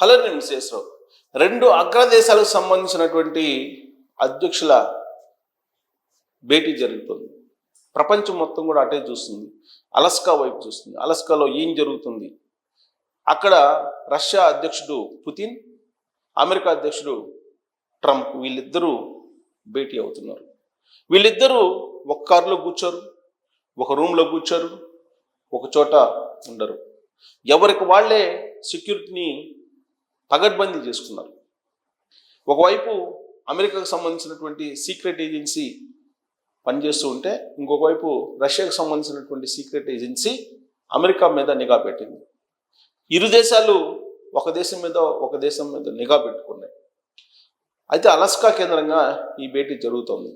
Hello నేను విశేషరావు రెండు అగ్రదేశాలకు సంబంధించినటువంటి అధ్యక్షుల భేటీ జరుగుతుంది. ప్రపంచం మొత్తం కూడా అటే చూస్తుంది. అలస్కా వైపు చూస్తుంది. అలస్కాలో ఏం జరుగుతుంది? అక్కడ రష్యా అధ్యక్షుడు పుతిన్ అమెరికా అధ్యక్షుడు ట్రంప్ వీళ్ళిద్దరూ భేటీ అవుతున్నారు. వీళ్ళిద్దరూ ఒక కారులో కూర్చోరు ఒక రూమ్లో కూర్చోరు ఒక చోట ఉండరు. ఎవరికి వాళ్ళే సెక్యూరిటీని పగడ్బందీ చేసుకున్నారు. ఒకవైపు అమెరికాకు సంబంధించినటువంటి సీక్రెట్ ఏజెన్సీ పనిచేస్తూ ఉంటే ఇంకొకవైపు రష్యాకు సంబంధించినటువంటి సీక్రెట్ ఏజెన్సీ అమెరికా మీద నిఘా పెట్టింది. ఇరు దేశాలు ఒక దేశం మీద ఒక దేశం మీద నిఘా పెట్టుకున్నాయి. అయితే అలస్కా కేంద్రంగా ఈ భేటీ జరుగుతోంది.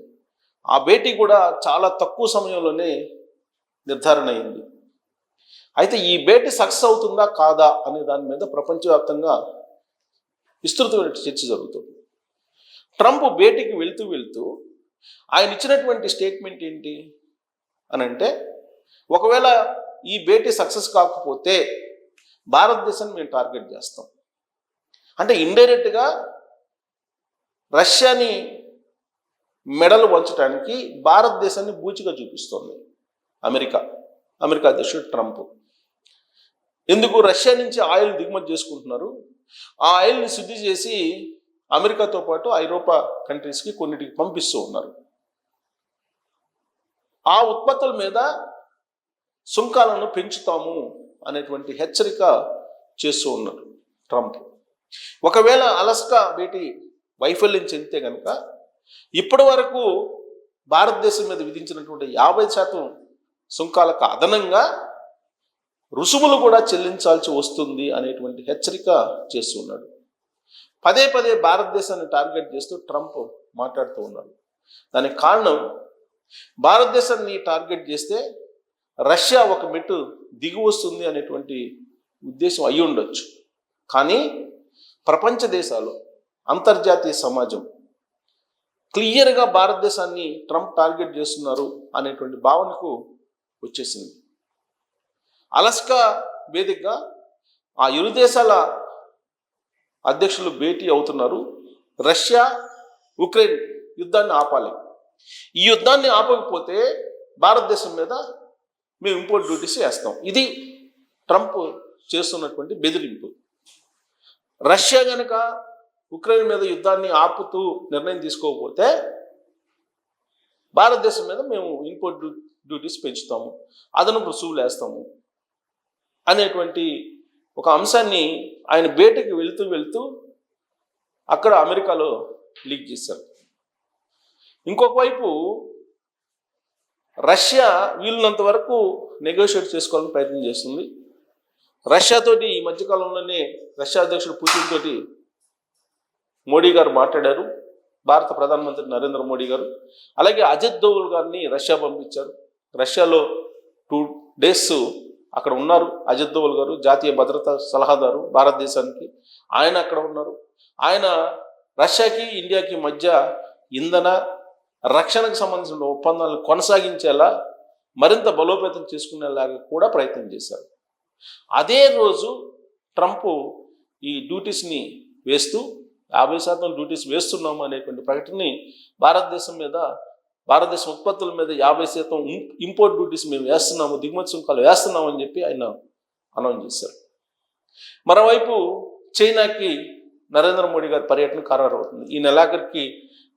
ఆ భేటీ కూడా చాలా తక్కువ సమయంలోనే నిర్ధారణ అయింది. అయితే ఈ భేటీ సక్సెస్ అవుతుందా కాదా అనే దాని మీద ప్రపంచవ్యాప్తంగా విస్తృతమైన చర్చ జరుగుతుంది. ట్రంప్ భేటీకి వెళ్తూ వెళ్తూ ఆయన ఇచ్చినటువంటి స్టేట్మెంట్ ఏంటి? అని అంటే ఒకవేళ ఈ భేటీ సక్సెస్ కాకపోతే భారతదేశాన్ని మేము టార్గెట్ చేస్తాం. అంటే ఇండైరెక్ట్గా రష్యాని మెడలు వంచడానికి భారతదేశాన్ని బూచిగా చూపిస్తోంది అమెరికా అమెరికా అధ్యక్షుడు ట్రంప్. ఎందుకు రష్యా నుంచి ఆయిల్ దిగుమతి చేసుకుంటున్నారు? ఆ ఆయిల్ని శుద్ధి చేసి అమెరికాతో పాటు ఐరోపా కంట్రీస్కి కొన్నిటికి పంపిస్తూ ఉన్నారు. ఆ ఉత్పత్తుల మీద సుంకాలను పెంచుతాము అనేటువంటి హెచ్చరిక చేస్తూ ఉన్నారు ట్రంప్. ఒకవేళ అలస్కా భేటీ వైఫల్యం చెందితే కనుక ఇప్పటి వరకు భారతదేశం మీద విధించినటువంటి యాభై శాతం సుంకాలకు అదనంగా రుసుములు కూడా చెల్లించాల్సి వస్తుంది అనేటువంటి హెచ్చరిక చేస్తున్నాడు పదే పదే భారతదేశాన్ని టార్గెట్ చేస్తూ ట్రంప్ మాట్లాడుతూ ఉన్నాడు. దానికి కారణం భారతదేశాన్ని టార్గెట్ చేస్తే రష్యా ఒక మెట్టు దిగి వస్తుంది అనేటువంటి ఉద్దేశం అయి ఉండొచ్చు. కానీ ప్రపంచ దేశాలు అంతర్జాతీయ సమాజం క్లియర్గా భారతదేశాన్ని ట్రంప్ టార్గెట్ చేస్తున్నారు అనేటువంటి భావనకు వచ్చేసింది. అలస్కా వేదికగా ఆ ఇరు దేశాల అధ్యక్షులు భేటీ అవుతున్నారు. రష్యా ఉక్రెయిన్ యుద్ధాన్ని ఆపాలి. ఈ యుద్ధాన్ని ఆపకపోతే భారతదేశం మీద మేము ఇంపోర్ట్ డ్యూటీస్ వేస్తాం ఇది ట్రంప్ చేస్తున్నటువంటి బెదిరింపు. రష్యా కనుక ఉక్రెయిన్ మీద యుద్ధాన్ని ఆపుతూ నిర్ణయం తీసుకోకపోతే భారతదేశం మీద మేము ఇంపోర్ట్ డ్యూ- డ్యూటీస్ పెంచుతాము. అదనపు రుసువులు వేస్తాము. అనేటువంటి ఒక అంశాన్ని ఆయన బేటకి వెళుతూ వెళుతూ అక్కడ అమెరికాలో లీక్ చేశారు. ఇంకొక వైపు రష్యా వీలున్నంత వరకు నెగోషియేట్ చేసుకోవాలని ప్రయత్నం చేస్తుంది. రష్యాతోటి ఈ మధ్యకాలంలోనే రష్యా అధ్యక్షుడు పుతిన్ తోటి మోడీ గారు మాట్లాడారు. భారత ప్రధానమంత్రి నరేంద్ర మోడీ గారు. అలాగే అజిత్ దోవుల్ గారిని రష్యా పంపించారు. రష్యాలో టూ డేస్ అక్కడ ఉన్నారు. అజిత్ దోవల్ గారు జాతీయ భద్రతా సలహాదారు భారతదేశానికి. ఆయన అక్కడ ఉన్నారు. ఆయన రష్యాకి ఇండియాకి మధ్య ఇంధన రక్షణకు సంబంధించిన ఒప్పందాలను కొనసాగించేలా మరింత బలోపేతం చేసుకునేలాగా కూడా ప్రయత్నం చేశారు. అదే రోజు ట్రంప్ ఈ డ్యూటీస్ని వేస్తూ యాభై శాతం డ్యూటీస్ వేస్తున్నాము అనేటువంటి ప్రకటనని భారతదేశం మీద భారతదేశ ఉత్పత్తుల మీద యాభై శాతం ఇంపోర్ట్ డ్యూటీస్ మేము వేస్తున్నాము దిగుమతి సుంకాలు వేస్తున్నాము అని చెప్పి ఆయన అనౌన్స్ చేశారు. మరోవైపు చైనాకి నరేంద్ర మోడీ గారి పర్యటన ఖరారు అవుతుంది ఈ నెలాఖరికి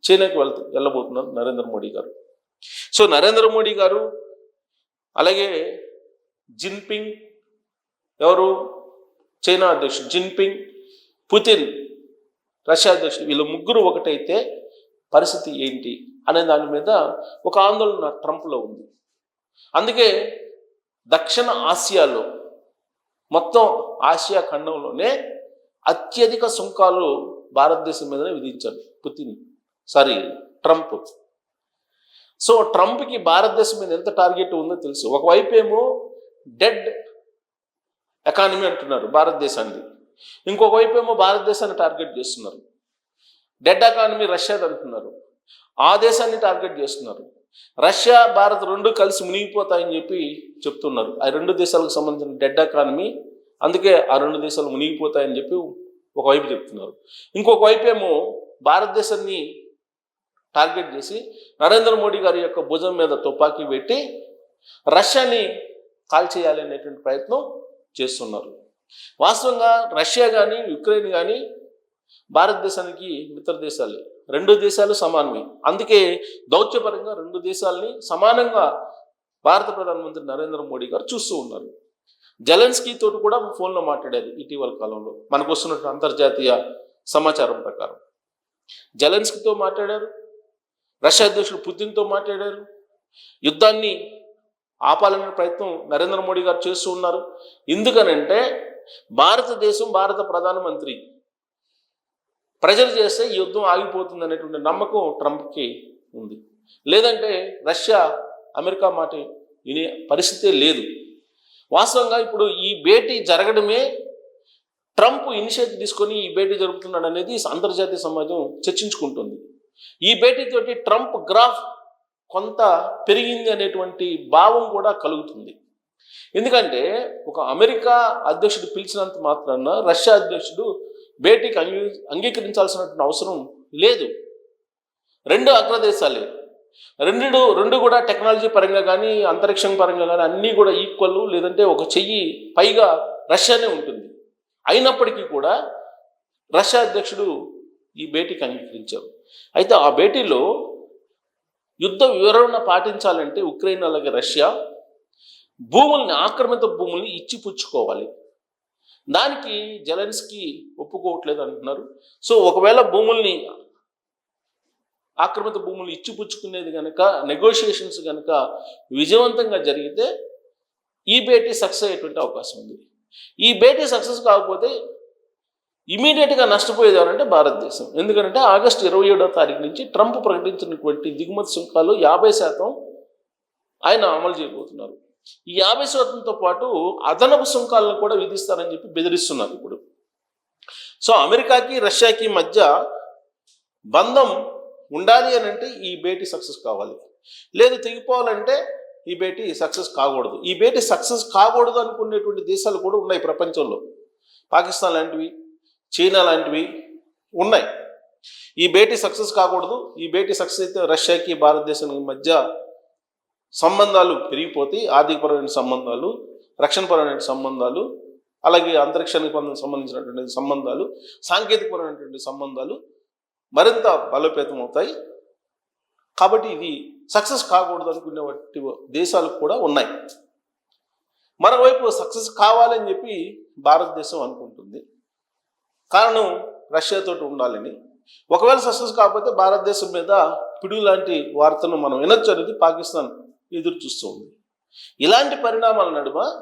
చైనాకి వెళ్తూ వెళ్ళబోతున్నారు నరేంద్ర మోడీ గారు. సో నరేంద్ర మోడీ గారు అలాగే జిన్పింగ్ ఎవరు? చైనా అధ్యక్షుడు జిన్పింగ్ పుతిన్ రష్యా అధ్యక్షుడు వీళ్ళు ముగ్గురు ఒకటైతే పరిస్థితి ఏంటి? అనే దాని మీద ఒక ఆందోళన ట్రంప్లో ఉంది. అందుకే దక్షిణ ఆసియాలో మొత్తం ఆసియా ఖండంలోనే అత్యధిక సుంకాలు భారతదేశం మీదనే విధించారు పుతిన్ సారీ ట్రంప్. సో ట్రంప్కి భారతదేశం మీద ఎంత టార్గెట్ ఉందో తెలుసు. ఒకవైపు ఏమో డెడ్ ఎకానమీ అంటున్నారు భారతదేశాన్ని. ఇంకొక వైపు ఏమో భారతదేశాన్ని టార్గెట్ చేస్తున్నారు. డెడ్ ఎకానమీ రష్యాది అంటున్నారు. ఆ దేశాన్ని టార్గెట్ చేస్తున్నారు. రష్యా భారత్ రెండు కలిసి మునిగిపోతాయని చెప్పి చెప్తున్నారు. ఆ రెండు దేశాలకు సంబంధించిన డెడ్ ఎకానమీ అందుకే ఆ రెండు దేశాలు మునిగిపోతాయని చెప్పి ఒకవైపు చెప్తున్నారు. ఇంకొక వైపు ఏమో భారతదేశాన్ని టార్గెట్ చేసి నరేంద్ర మోడీ గారి యొక్క భుజం మీద తుపాకీ పెట్టి రష్యాని కాల్చేయాలి అనేటువంటి ప్రయత్నం చేస్తున్నారు. వాస్తవంగా రష్యా కానీ యుక్రెయిన్ కానీ భారతదేశానికి మిత్ర దేశాలే రెండు దేశాలు సమానమే. అందుకే దౌత్యపరంగా రెండు దేశాలని సమానంగా భారత ప్రధానమంత్రి నరేంద్ర మోడీ గారు చూస్తూ ఉన్నారు. జెలెన్స్కీ తోటి కూడా ఫోన్లో మాట్లాడారు ఇటీవల కాలంలో. మనకు వస్తున్న అంతర్జాతీయ సమాచారం ప్రకారం. జెలెన్స్కీతో మాట్లాడారు. రష్యా అధ్యక్షుడు పుతిన్తో మాట్లాడారు. యుద్ధాన్ని ఆపాలనే ప్రయత్నం నరేంద్ర మోడీ గారు చేస్తూ ఉన్నారు. ఎందుకనంటే భారతదేశం భారత ప్రధానమంత్రి ప్రజలు చేస్తే ఈ యుద్ధం ఆగిపోతుంది అనేటువంటి నమ్మకం ట్రంప్కి ఉంది. లేదంటే రష్యా అమెరికా మాట వినే పరిస్థితే లేదు. వాస్తవంగా ఇప్పుడు ఈ భేటీ జరగడమే ట్రంప్ ఇనిషియేటివ్ తీసుకొని ఈ భేటీ జరుపుతున్నాడు అనేది అంతర్జాతీయ సమాజం చర్చించుకుంటుంది. ఈ భేటీతోటి ట్రంప్ గ్రాఫ్ కొంత పెరిగింది అనేటువంటి భావం కూడా కలుగుతుంది. ఎందుకంటే ఒక అమెరికా అధ్యక్షుడు పిలిచినంత మాత్రాన రష్యా అధ్యక్షుడు భేటీకి అంగీ అంగీకరించాల్సినటువంటి అవసరం లేదు. రెండు అగ్రదేశాలే. రెండు రెండు కూడా టెక్నాలజీ పరంగా కానీ అంతరిక్షం పరంగా కానీ అన్నీ కూడా ఈక్వల్ లేదంటే ఒక చెయ్యి పైగా రష్యానే ఉంటుంది. అయినప్పటికీ కూడా రష్యా అధ్యక్షుడు ఈ భేటీకి అంగీకరించారు. అయితే ఆ భేటీలో యుద్ధ వివరణ పాటించాలంటే ఉక్రెయిన్ అలాగే రష్యా భూముల్ని ఆక్రమిత భూముల్ని ఇచ్చిపుచ్చుకోవాలి. దానికి జెలెన్స్కి ఒప్పుకోవట్లేదు అంటున్నారు. సో ఒకవేళ భూముల్ని ఆక్రమిత భూములు ఇచ్చిపుచ్చుకునేది కనుక నెగోషియేషన్స్ కనుక విజయవంతంగా జరిగితే ఈ భేటీ సక్సెస్ అయ్యేటువంటి అవకాశం ఉంది. ఈ భేటీ సక్సెస్ కాకపోతే ఇమీడియట్గా నష్టపోయేది ఎవరంటే భారతదేశం. ఎందుకంటే ఆగస్టు ఇరవై ఏడో తారీఖు నుంచి ట్రంప్ ప్రకటించినటువంటి దిగుమతి సుంకాలు యాభై శాతం ఆయన అమలు చేయబోతున్నారు. ఈ యాభై శాతంతో పాటు అదనపు సుంకాలను కూడా విధిస్తారని చెప్పి బెదిరిస్తున్నారు ఇప్పుడు. సో అమెరికాకి రష్యాకి మధ్య బంధం ఉండాలి అని అంటే ఈ భేటీ సక్సెస్ కావాలి. లేదు తెగిపోవాలంటే ఈ భేటీ సక్సెస్ కాకూడదు. ఈ భేటీ సక్సెస్ కాకూడదు అనుకునేటువంటి దేశాలు కూడా ఉన్నాయి ప్రపంచంలో. పాకిస్తాన్ లాంటివి చైనా లాంటివి ఉన్నాయి. ఈ భేటీ సక్సెస్ కాకూడదు. ఈ భేటీ సక్సెస్ అయితే రష్యాకి భారతదేశానికి మధ్య సంబంధాలు పెరిగిపోతాయి ఆర్థికపరమైన సంబంధాలు రక్షణపరమైన సంబంధాలు అలాగే అంతరిక్షానికి సంబంధించినటువంటి సంబంధాలు సాంకేతికపరమైనటువంటి సంబంధాలు మరింత బలోపేతం అవుతాయి. కాబట్టి ఇది సక్సెస్ కాకూడదు అనుకునే వంటి దేశాలు కూడా ఉన్నాయి. మరోవైపు సక్సెస్ కావాలని చెప్పి భారతదేశం అనుకుంటుంది. కారణం రష్యాతో ఉండాలని. ఒకవేళ సక్సెస్ కాకపోతే భారతదేశం మీద పిడుగు లాంటి వార్తను మనం వినొచ్చు అనేది పాకిస్తాన్ ఎదురు చూస్తుంది. ఇలాంటి పరిణామాల నడుమ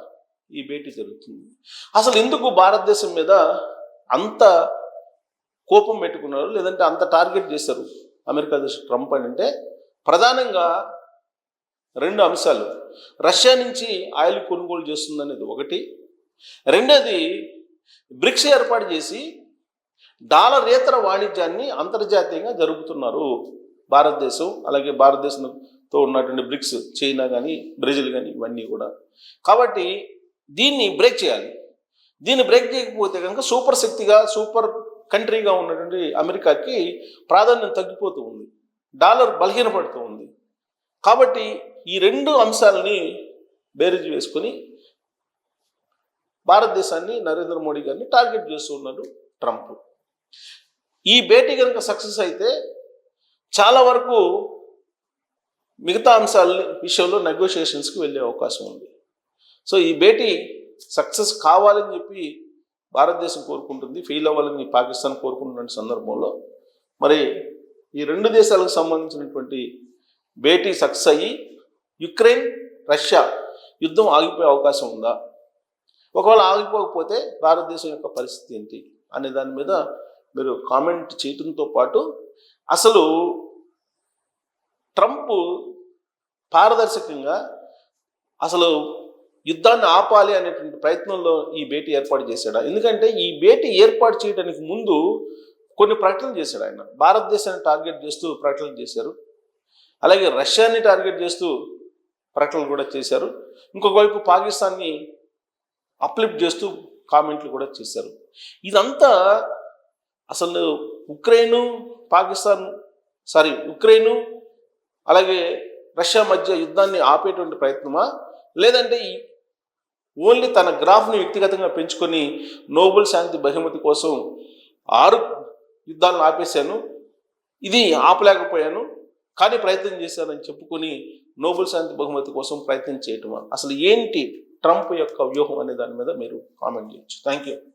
ఈ భేటీ జరుగుతుంది. అసలు ఎందుకు భారతదేశం మీద అంత కోపం పెట్టుకున్నారు? లేదంటే అంత టార్గెట్ చేశారు అమెరికా దేశ ట్రంప్ అని అంటే? ప్రధానంగా రెండు అంశాలు. రష్యా నుంచి ఆయిల్ కొనుగోలు చేస్తుందనేది ఒకటి. రెండోది బ్రిక్స్ ఏర్పాటు చేసి డాలరేతర వాణిజ్యాన్ని అంతర్జాతీయంగా జరుపుతున్నారు భారతదేశం. అలాగే భారతదేశం తో ఉన్నటువంటి బ్రిక్స్ చైనా కానీ బ్రెజిల్ కానీ ఇవన్నీ కూడా. కాబట్టి దీన్ని బ్రేక్ చేయాలి. దీన్ని బ్రేక్ చేయకపోతే కనుక సూపర్ శక్తిగా సూపర్ కంట్రీగా ఉన్నటువంటి అమెరికాకి ప్రాధాన్యం తగ్గిపోతూ ఉంది. డాలర్ బలహీనపడుతూ ఉంది. కాబట్టి ఈ రెండు అంశాలని బేరీజు వేసుకొని భారతదేశాన్ని నరేంద్ర మోడీ గారిని టార్గెట్ చేస్తూ ఉన్నాడు ట్రంప్. ఈ భేటీ కనుక సక్సెస్ అయితే చాలా వరకు మిగతా అంశాల విషయంలో నెగోషియేషన్స్కి వెళ్ళే అవకాశం ఉంది. సో ఈ భేటీ సక్సెస్ కావాలని చెప్పి భారతదేశం కోరుకుంటుంది ఫెయిల్ అవ్వాలని పాకిస్తాన్ కోరుకుంటున్న సందర్భంలో. మరి ఈ రెండు దేశాలకు సంబంధించినటువంటి భేటీ సక్సెస్ అయ్యి యుక్రెయిన్ రష్యా యుద్ధం ఆగిపోయే అవకాశం ఉందా? ఒకవేళ ఆగిపోకపోతే భారతదేశం యొక్క పరిస్థితి ఏంటి? అనే దాని మీద మీరు కామెంట్ చేయడంతో పాటు అసలు ట్రంప్ పారదర్శకంగా అసలు యుద్ధాన్ని ఆపాలి అనేటువంటి ప్రయత్నంలో ఈ భేటీ ఏర్పాటు చేశాడు? ఎందుకంటే ఈ భేటీ ఏర్పాటు చేయడానికి ముందు కొన్ని ప్రకటనలు చేశాడు ఆయన. భారతదేశాన్ని టార్గెట్ చేస్తూ ప్రకటనలు చేశారు. అలాగే రష్యాని టార్గెట్ చేస్తూ ప్రకటనలు కూడా చేశారు. ఇంకొక వైపు పాకిస్తాన్ని అప్లిఫ్ట్ చేస్తూ కామెంట్లు కూడా చేశారు. ఇదంతా అసలు ఉక్రెయిన్ పాకిస్తాన్ సారీ ఉక్రెయిన్ అలాగే రష్యా మధ్య యుద్ధాన్ని ఆపేటువంటి ప్రయత్నమా? లేదంటే ఈ- ఓన్లీ తన గ్రాఫ్ను వ్యక్తిగతంగా పెంచుకొని నోబెల్ శాంతి బహుమతి కోసం ఆరు యుద్ధాలను ఆపేశాను. ఇది ఆపలేకపోయాను. కానీ ప్రయత్నం చేశానని చెప్పుకొని నోబెల్ శాంతి బహుమతి కోసం ప్రయత్నం చేయటమా? అసలు ఏంటి ట్రంప్ యొక్క వ్యూహం అనే దాని మీద మీరు కామెంట్ చేయొచ్చు. Thank you